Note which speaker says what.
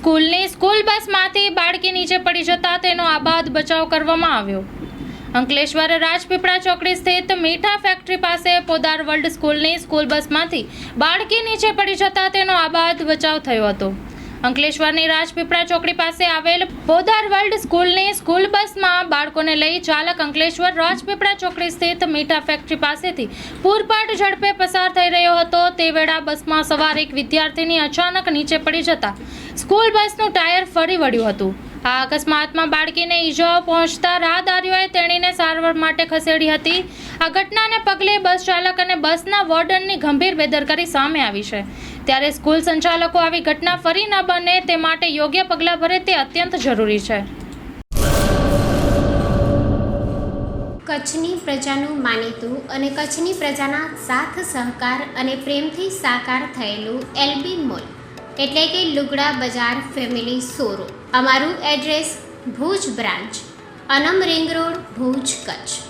Speaker 1: સ્કૂલની સ્કૂલ બસમાંથી બાળકી નીચે પડી જતા તેનો આબાદ બચાવ કરવામાં આવ્યો. અંકલેશ્વર રાજપીપળા ચોકડી સ્થિત મીઠા ફેક્ટરી પાસે પોદાર વર્લ્ડ સ્કૂલની સ્કૂલ બસમાંથી બાળકી નીચે પડી જતા તેનો આબાદ બચાવ થયો હતો. અંકલેશ્વરની રાજપીપળા ચોકડી પાસે આવેલ પોદાર વર્લ્ડ સ્કૂલની સ્કૂલ બસમાં બાળકોને લઈ ચાલક અંકલેશ્વર રાજપીપળા ચોકડી સ્થિત મીઠા ફેક્ટરી પાસેથી પૂરપાટ ઝડપે પસાર થઈ રહ્યો હતો. તે વેળા બસમાં સવાર એક વિદ્યાર્થીની અચાનક નીચે પડી જતા સ્કૂલ બસનું ટાયર ફરી વળ્યું હતું. આ અકસ્માતમાં બાળકીને ઈજાઓ પહોંચતા રાહદારીઓએ તેણીને સારવાર માટે ખસેડી હતી. આ ઘટનાને પગલે બસ ચાલક અને બસના વોર્ડનની ગંભીર બેદરકારી સામે આવી છે. ત્યારે સ્કૂલ સંચાલકો આવી ઘટના ફરી ન બને તે માટે યોગ્ય પગલાં ભરે તે અત્યંત જરૂરી છે.
Speaker 2: કચ્છની પ્રજાનું માનીતું અને કચ્છની પ્રજાના સાથ, સહકાર અને પ્રેમથી સાકાર થયેલું એલબી મોલ. એટલે કે લુગડા બજાર ફેમિલી શોરૂમ. અમારું address Bhuj branch, Anam ring road, Bhuj Kutch.